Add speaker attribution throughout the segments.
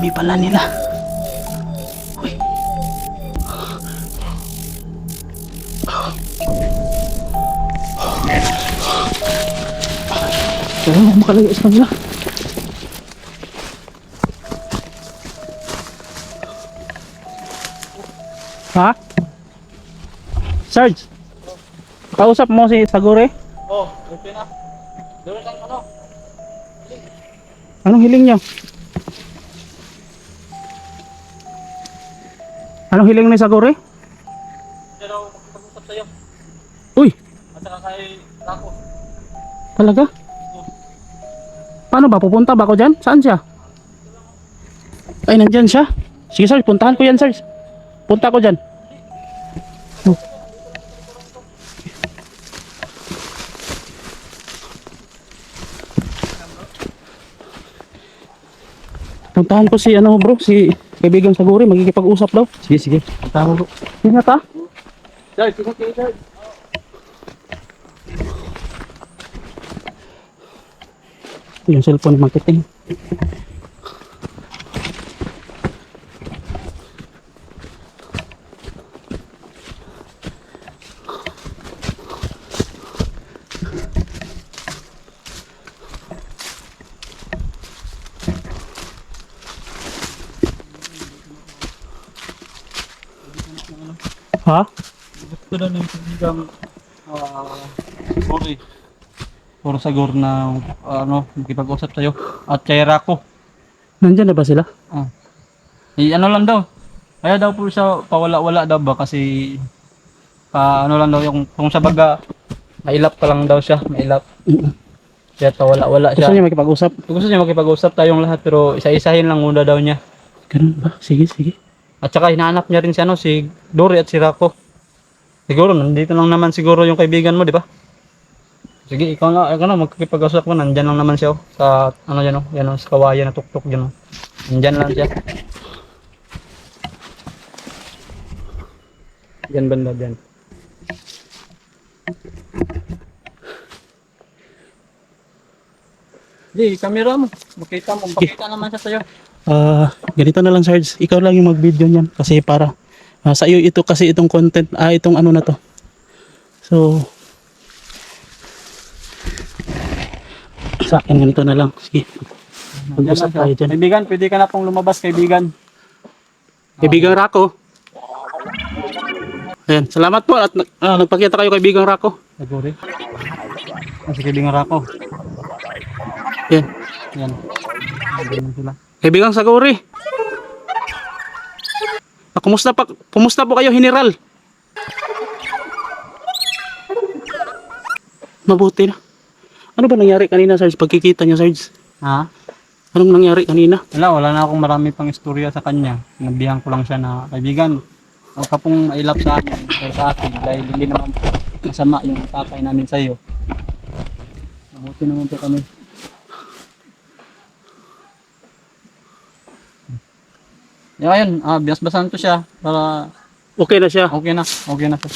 Speaker 1: dami pala nila. Uy. Kaya mo makalayo sa kanila. Ha? Sarge, kausap mo si Sagore?
Speaker 2: Oh, okay na. Doon ano.
Speaker 1: Anong hiling niyo? Anong hiling ni Sagore?
Speaker 2: Pero magpapag-usap sa'yo.
Speaker 1: Uy,
Speaker 2: At saka kay Rako.
Speaker 1: talaga? Paano ba? Pupunta ba ako dyan? Saan siya? Ay, nandyan siya. Sige, Sarge. Puntahan ko yan, Sarge. Punta ko dyan. Puntahan ko si ano bro, si kaibigang Saguri, magkikipag-usap daw. Sige, sige. Mo bro. Ingat ha.
Speaker 2: Sir, sige kayo, sir.
Speaker 1: Yung cellphone marketing. Ha?
Speaker 2: Gusto na ng kaibigang ah, sorry. Puro sagor na ano, magkipag-usap sa'yo. At kay Rako.
Speaker 1: Nandyan na ba sila?
Speaker 2: Ah. Eh, ano lang daw. Kaya daw po siya pawala-wala daw ba kasi pa ano lang daw yung kung sa baga mailap ka lang daw siya, mailap. Kaya pawala-wala
Speaker 1: Gusto
Speaker 2: siya.
Speaker 1: niya makipag-usap?
Speaker 2: Gusto niya makipag-usap tayong lahat pero isa-isahin lang muna daw niya.
Speaker 1: Ganun ba? Sige, sige.
Speaker 2: At saka hinahanap niya rin si ano, si Dory at si Rako. Siguro, nandito lang naman siguro yung kaibigan mo, di ba? Sige, ikaw na, ikaw na, magkikipag-usap ko, nandyan lang naman siya, oh, sa, ano yan, oh, yan, oh, sa kawayan na tuktok dyan, oh. Nandyan lang siya. Yan banda, dyan. Di, camera mo. Makita mo, pakita naman siya sa'yo.
Speaker 1: Ah, ganito na lang Sarge. Ikaw lang yung mag-video niyan kasi para ah, sa iyo ito kasi itong content ah itong ano na to. So sa akin ganito na lang. Sige. Mag-usap tayo dyan.
Speaker 2: Kaibigan, pwede ka na pong lumabas, kaibigan.
Speaker 1: Kaibigang Rako. Ayan, salamat po at ah, nagpakita kayo kaibigang Rako.
Speaker 2: Siguri. Ah, si kaibigan Rako.
Speaker 1: Ayan.
Speaker 2: Yan. Ganyan sila.
Speaker 1: Kaibigang Saguri. Ah, kumusta pa kumusta po kayo General? Mabuti na. Ano ba nangyari kanina Sarge pagkikita niyo Sarge?
Speaker 2: Ha?
Speaker 1: Anong nangyari kanina?
Speaker 2: Wala, wala na akong marami pang istorya sa kanya. Sinabihan ko lang siya na, kaibigan, huwag ka pong mailap sa akin, pero sa akin, dahil hindi naman masama yung tatay namin sa iyo. Mabuti naman po kami. Yeah, ayun, ah, binasbasan ko siya para
Speaker 1: Okay na siya.
Speaker 2: okay na, okay na siya.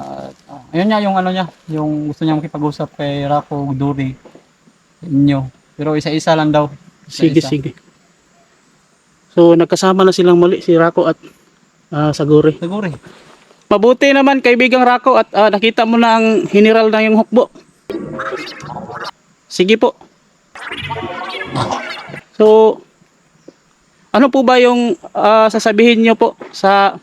Speaker 2: Ah, ah, ayun niya yung ano niya, yung gusto niya makipag-usap kay Rako Duri inyo. Pero isa-isa lang daw.
Speaker 1: Sige,
Speaker 2: Isa-isa.
Speaker 1: sige. So nagkasama na silang muli si Rako at ah, Saguri.
Speaker 2: Siguro eh.
Speaker 1: Mabuti naman kaibigang Rako at ah, nakita mo na ang General na yung hukbo. Sige po. So ano po ba yung ah, sasabihin niyo po sa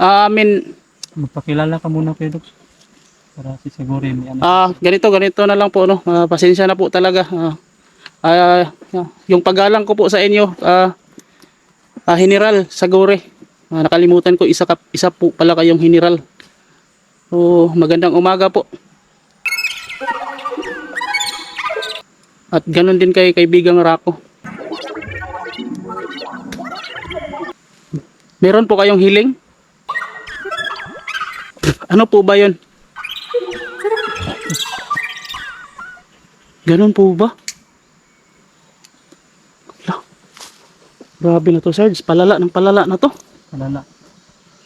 Speaker 1: ah, amin
Speaker 2: Magpakilala ka muna kay Doc. Para si Siguro may ano.
Speaker 1: Ah, ganito, ganito na lang po, no. Ah, pasensya na po talaga. Ah, ah, yung paggalang ko po sa inyo, ah, ah, General Sagore. Ah, nakalimutan ko isa, ka, isa po pala kayong General. So, magandang umaga po. At ganun din kay kaibigang Rako. Meron po kayong hiling? Ano po ba 'yon? Ganun po ba? Ala. Grabe na to, Sarge. Palala ng palala na to.
Speaker 2: Malala.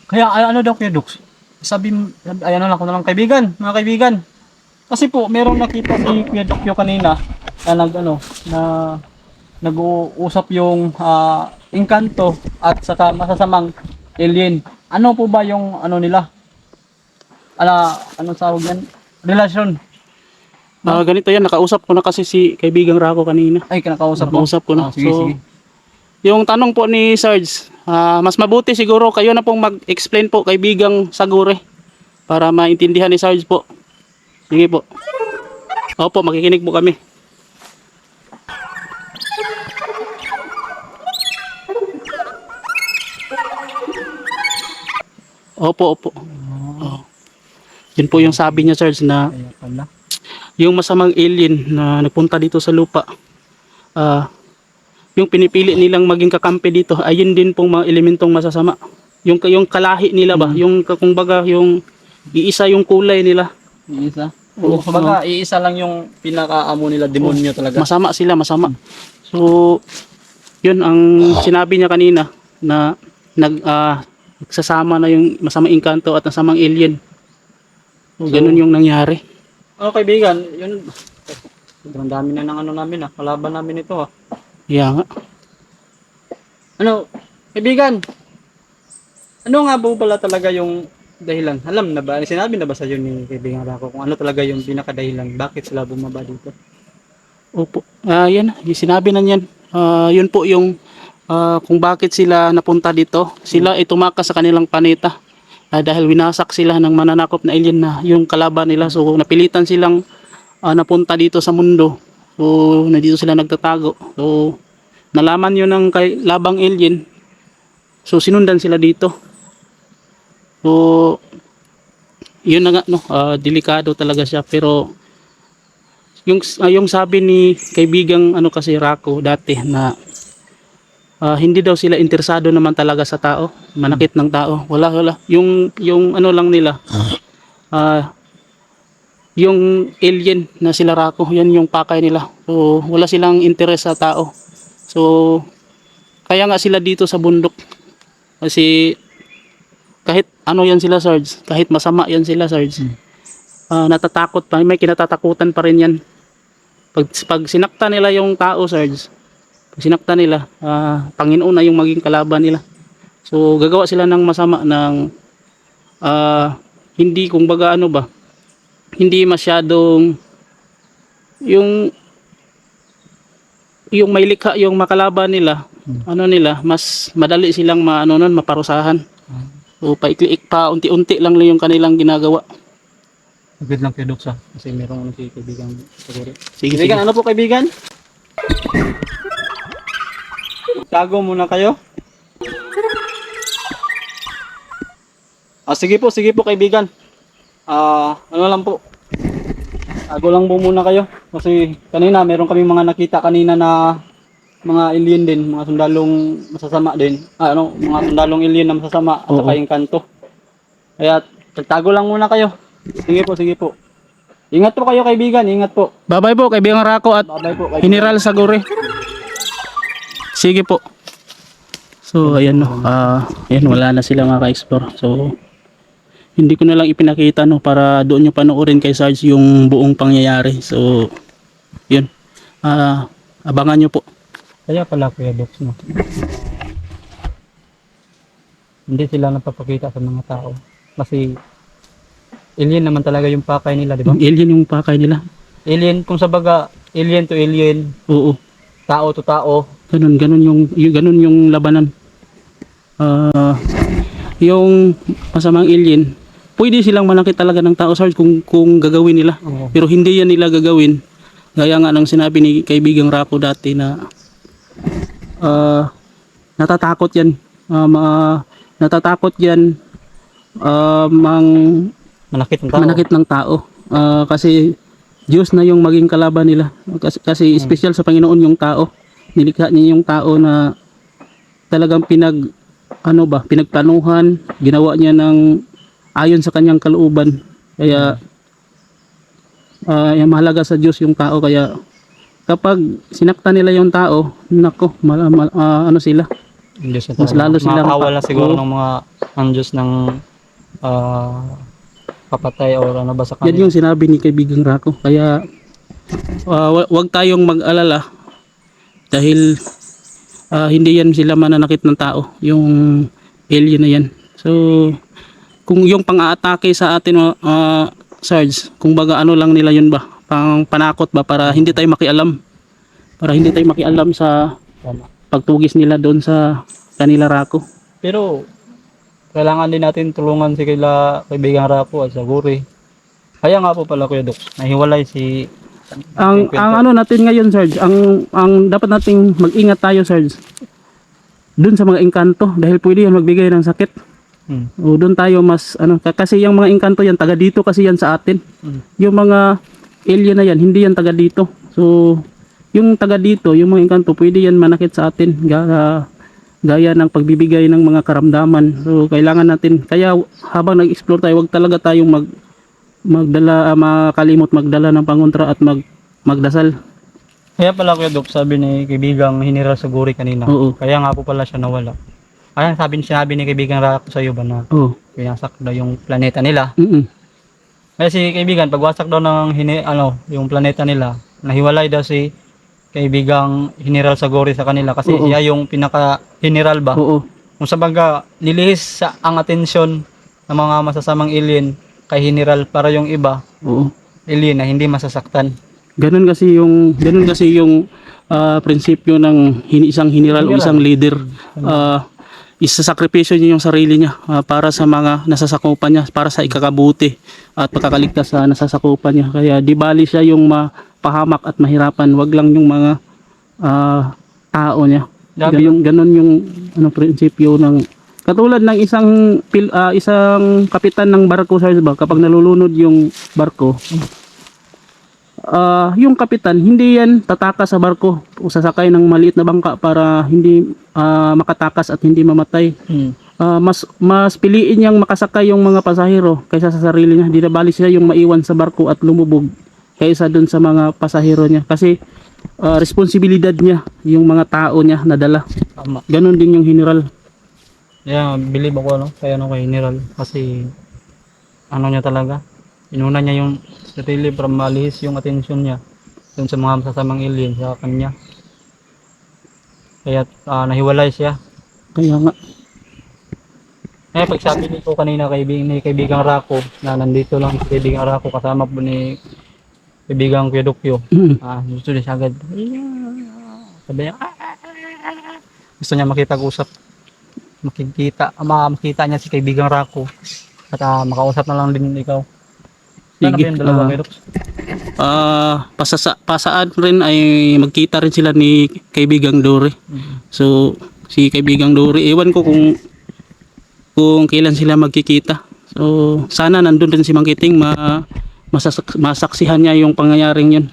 Speaker 2: Kaya ay, ano daw kay Doc? Sabi, m- ay ano lang ko na lang kaibigan, mga kaibigan. Kasi po, merong nakita si Kuya Dokyo kanina na nag ano, na nag-uusap yung ah, engkanto at saka masasamang alien. Ano po ba yung ano nila? Ala, anong tawag yan? Relasyon.
Speaker 1: Ah, ganito yan, nakausap ko na kasi si kaibigang Rako kanina.
Speaker 2: Ay, kinakausap mo.
Speaker 1: Nakausap ko na.
Speaker 2: Ah, sige,
Speaker 1: so,
Speaker 2: sige.
Speaker 1: yung tanong po ni Sarge, ah, mas mabuti siguro kayo na pong mag-explain po kaibigang Sagure para maintindihan ni Sarge po. Sige po. Opo, makikinig po kami. Opo, opo. Oh. Yun po yung sabi niya, Sarge, na
Speaker 2: Kaya pala.
Speaker 1: yung masamang alien na nagpunta dito sa lupa, ah, yung pinipili nilang maging kakampi dito, ayun din pong mga elementong masasama. Yung, yung kalahi nila ba? Yung kumbaga yung iisa yung kulay nila.
Speaker 2: Iisa.
Speaker 1: Oo,
Speaker 2: kumbaga, iisa lang yung pinakaamo nila, demonyo talaga.
Speaker 1: Masama sila, masama. So, yun ang sinabi niya kanina na nag ah, nagsasama na yung masamang engkanto at masamang alien. So, ganun yung nangyari.
Speaker 2: Oh, kaibigan, yun. Sobrang dami na ng ano namin ah. Kalaban namin ito ah.
Speaker 1: Kaya nga.
Speaker 2: Ano, kaibigan? Ano nga po pala talaga yung dahilan? Alam na ba? Sinabi na ba sa iyo ni kaibigan Rako kung ano talaga yung pinakadahilan? Bakit sila bumaba dito?
Speaker 1: Opo. Ah, yan, yung sinabi na niyan. Ah, yun po yung ah, kung bakit sila napunta dito. Sila ay tumakas sa kanilang planeta. Ah, dahil winasak sila ng mananakop na alien na yung kalaban nila. So napilitan silang ah, napunta dito sa mundo. So na dito sila nagtatago. So nalaman yun ng kay labang alien. So sinundan sila dito. So yun na nga no, ah, delikado talaga siya pero yung ah, yung sabi ni kaibigang ano kasi Rako dati na ah, hindi daw sila interesado naman talaga sa tao, manakit ng tao. Wala wala. Yung yung ano lang nila. ah yung alien na sila Rako, yan yung pakay nila. So wala silang interes sa tao. So kaya nga sila dito sa bundok. Kasi kahit ano yan sila Sarge, kahit masama yan sila Sarge. ah, natatakot pa, may kinatatakutan pa rin yan. Pag, pag sinakta nila yung tao, Sarge, pag sinakta nila, ah, Panginoon na yung maging kalaban nila. So, gagawa sila ng masama ng ah, hindi, kung baga ano ba, hindi masyadong yung yung may likha yung makalaban nila, ano nila, mas madali silang maano nun, maparusahan. So, paikli pa, unti-unti lang lang yung kanilang ginagawa.
Speaker 2: Agad lang kay Doksa kasi merong ano si kaibigan siguro.
Speaker 1: Sige,
Speaker 2: Kaibigan,
Speaker 1: sige.
Speaker 2: ano po kaibigan? Tago muna kayo. Ah, sige po, sige po kaibigan. Ah, ano lang po. Tago lang po muna kayo kasi kanina meron kami mga nakita kanina na mga alien din, mga sundalong masasama din. Ah, ano, mga sundalong alien na masasama at saka yung kanto. Kaya tago lang muna kayo. Sige po, sige po. Ingat po kayo kaibigan, ingat po.
Speaker 1: Bye-bye po, kaibigan Rako at
Speaker 2: Bye-bye po. kaibigan.
Speaker 1: General Sagore. Sige po. So, ayan no. Ah, ayan, wala na sila mga ka-explore. So, hindi ko na lang ipinakita no para doon nyo panoorin kay Sarge yung buong pangyayari. So, yun. Ah, abangan nyo po.
Speaker 2: Kaya pala Kuya Docs, no? Hindi sila napapakita sa mga tao. Kasi alien naman talaga yung pakay nila, di ba?
Speaker 1: Alien yung pakay nila.
Speaker 2: Alien, kung sa baga, alien to alien,
Speaker 1: Oo.
Speaker 2: tao to tao.
Speaker 1: Ganun, ganun yung, yung ganun yung labanan. Ah, yung masamang alien, pwede silang manakit talaga ng tao Sarge kung kung gagawin nila.
Speaker 2: Oo.
Speaker 1: Pero hindi yan nila gagawin. Gaya nga ng sinabi ni kaibigang Rako dati na ah, natatakot yan. Ah, ma- natatakot yan ah, mang
Speaker 2: Manakit ng tao.
Speaker 1: manakit ng tao. Ah, kasi Diyos na yung maging kalaban nila. Kasi, kasi special sa Panginoon yung tao. Nilikha niya yung tao na talagang pinag ano ba, pinagplanuhan, ginawa niya ng ayon sa kanyang kalooban. Kaya ah, yung mahalaga sa Diyos yung tao kaya kapag sinakta nila yung tao, nako, mal- mal- ah, ano sila?
Speaker 2: Diyos
Speaker 1: Mas lalo silang
Speaker 2: Makakawala
Speaker 1: pa-
Speaker 2: siguro ng mga ang Diyos ng ah, papatay or ano ba sa
Speaker 1: Yan
Speaker 2: kanila.
Speaker 1: yung sinabi ni kaibigang Rako. Kaya wa- wag tayong mag-alala dahil ah, hindi yan sila mananakit ng tao yung alien na yan. So kung yung pang-aatake sa atin uh, Sarge kung baga ano lang nila yun ba? Pang panakot ba para hindi tayo makialam? Para hindi tayo makialam sa pagtugis nila doon sa kanila rako.
Speaker 2: Pero, kailangan din natin tulungan si kaila kaibigan Rapo at sa Guri. Kaya nga po pala Kuya Dok, nahiwalay si
Speaker 1: ang ang ano natin ngayon Sarge ang ang dapat nating mag-ingat tayo Sarge doon sa mga engkanto dahil pwede yan magbigay ng sakit.
Speaker 2: Hmm.
Speaker 1: o doon tayo mas ano ka- kasi yung mga engkanto yan taga dito kasi yan sa atin.
Speaker 2: Hmm.
Speaker 1: yung mga alien na yan hindi yan taga dito. So yung taga dito yung mga engkanto pwede yan manakit sa atin gaya, gaya ng pagbibigay ng mga karamdaman. So kailangan natin kaya habang nag-explore tayo wag talaga tayong mag magdala ah, makalimot magdala ng pangontra at mag magdasal
Speaker 2: Kaya pala Kuya Dok, sabi ni kaibigang General sa Guri kanina.
Speaker 1: Oo.
Speaker 2: Kaya nga po pala siya nawala. Kaya sabi sinabi ni kaibigang Rapo sa iyo ba na
Speaker 1: oh
Speaker 2: pinasak daw yung planeta nila.
Speaker 1: mm
Speaker 2: Kaya si kaibigan, pagwasak daw ng hini, ano, yung planeta nila, nahiwalay daw si kaibigang General Sagori sa kanila kasi
Speaker 1: Oo.
Speaker 2: siya yung pinaka-general ba.
Speaker 1: oo
Speaker 2: Kung sa baga, nilihis sa ang atensyon ng mga masasamang alien kay General para yung iba,
Speaker 1: oo.
Speaker 2: Alien na hindi masasaktan.
Speaker 1: ganun kasi yung ganun kasi yung ah, prinsipyo ng hin- isang general o isang leader. Ah, isasakripisyo niya yung sarili niya ah, para sa mga nasasakupan niya para sa ikakabuti at pagkakaligtas sa nasasakupan niya. Kaya di bali siya yung mapahamak at mahirapan. Wag lang yung mga ah, tao niya.
Speaker 2: Grabe
Speaker 1: ganun, ganun yung ano prinsipyo ng katulad ng isang pil, ah, isang kapitan ng barko sa ba? Kapag nalulunod yung barko ah yung kapitan hindi yan tataka sa barko. O sasakay ng maliit na bangka para hindi ah, makatakas at hindi mamatay.
Speaker 2: Hmm.
Speaker 1: Ah, mas mas piliin niyang makasakay yung mga pasahero kaysa sa sarili niya. Di bali siya yung maiwan sa barko at lumubog kaysa dun sa mga pasahero niya. Kasi ah, responsibilidad niya yung mga tao niya nadala
Speaker 2: Tama.
Speaker 1: ganun din yung general
Speaker 2: Yeah, believe ako no, kaya ano kay General kasi ano niya talaga. Inuna niya yung sarili para malihis yung atensyon niya dun sa mga masasamang alien sa kanya. Kaya ah, nahiwalay siya.
Speaker 1: kaya nga
Speaker 2: Eh, pag sabi nito kanina kay ni kaibigang Rako na nandito lang si kaibigang Rako kasama po ni kaibigang Kuya Dokyo.
Speaker 1: Mm.
Speaker 2: Ah, gusto niya agad. Sabi niya, "Ah, ah, ah, ah." gusto niya makipag-usap. Makikita, ah, makita niya si kaibigang Rako. At ah, makausap na lang din ikaw. Ba
Speaker 1: Sige,
Speaker 2: yung dalawa,
Speaker 1: ah,
Speaker 2: Doks?
Speaker 1: Ah, pasasa, pasaan rin ay magkita rin sila ni kaibigang Dore. So, si kaibigang Dore, ewan ko kung kung kailan sila magkikita. So, sana nandun din si Mang Kiting ma, masasak, masaksihan niya yung pangyayaring yun.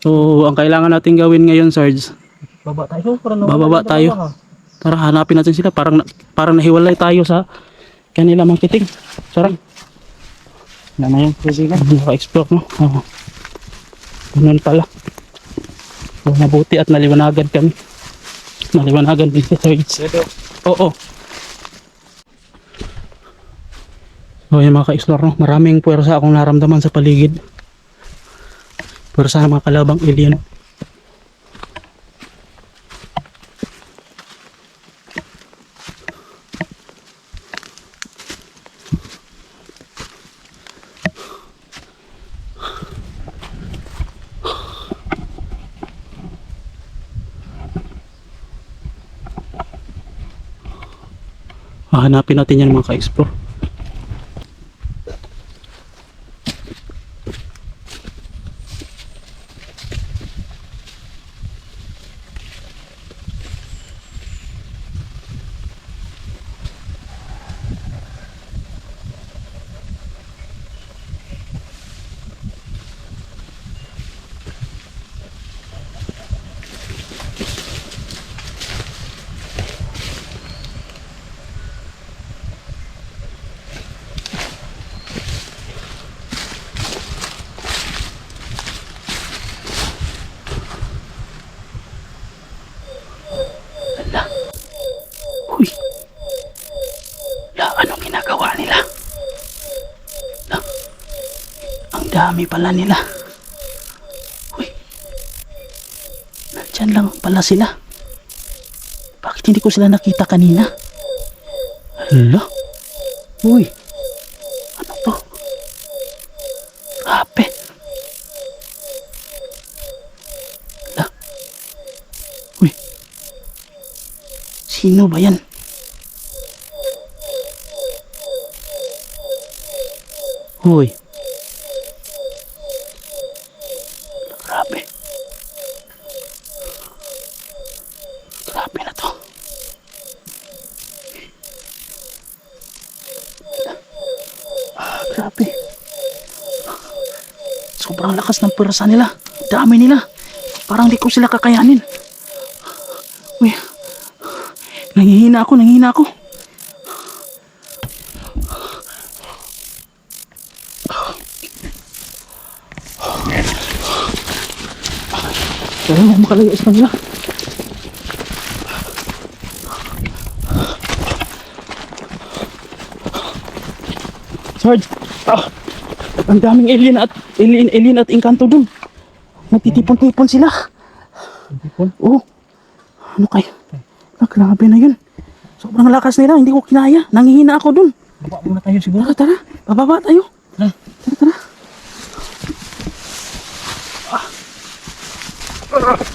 Speaker 1: So, ang kailangan natin gawin ngayon, Sarge,
Speaker 2: Baba tayo. Para nawala
Speaker 1: Bababa
Speaker 2: yung
Speaker 1: tayo.
Speaker 2: ha?
Speaker 1: Para hanapin natin sila. Parang, parang nahiwalay tayo sa kanila Mang Kiting. Sarang.
Speaker 2: Ano na yun?
Speaker 1: Naka-explore, no? Oo. Ganun pala. So, mabuti at naliwanagan kami. Naliwanagan din si Sarge.
Speaker 2: Kuya Doks,
Speaker 1: Oo. So, yun mga ka-explore, no? Maraming puwersa akong naramdaman sa paligid. Puwersa ng mga kalabang alien. Hahanapin natin yan mga ka-explore. Uy. La, anong ginagawa nila? La, dami pala nila. Uy. Nandiyan Diyan lang pala sila. Bakit hindi ko sila nakita kanina? Hala? Uy. Ano to? Grabe. Hala? Uy. Sino ba yan? Uy. Sobrang lakas ng pwersa nila. Dami nila. Parang di ko sila kakayanin. Uy. Nangihina ako, nangihina ako. Kaya mo makalayo sa kanila. Sarge, ah, ang daming alien at alien, alien at engkanto dun. Nagtitipon-tipon sila.
Speaker 2: Tipon?
Speaker 1: Oo. Ano kayo? Ah, grabe na yun. Sobrang lakas nila, hindi ko kinaya. Nangihina ako dun.
Speaker 2: Baba muna tayo siguro.
Speaker 1: Tara, tara. Bababa tayo.
Speaker 2: Tara.
Speaker 1: Tara, tara. Ah.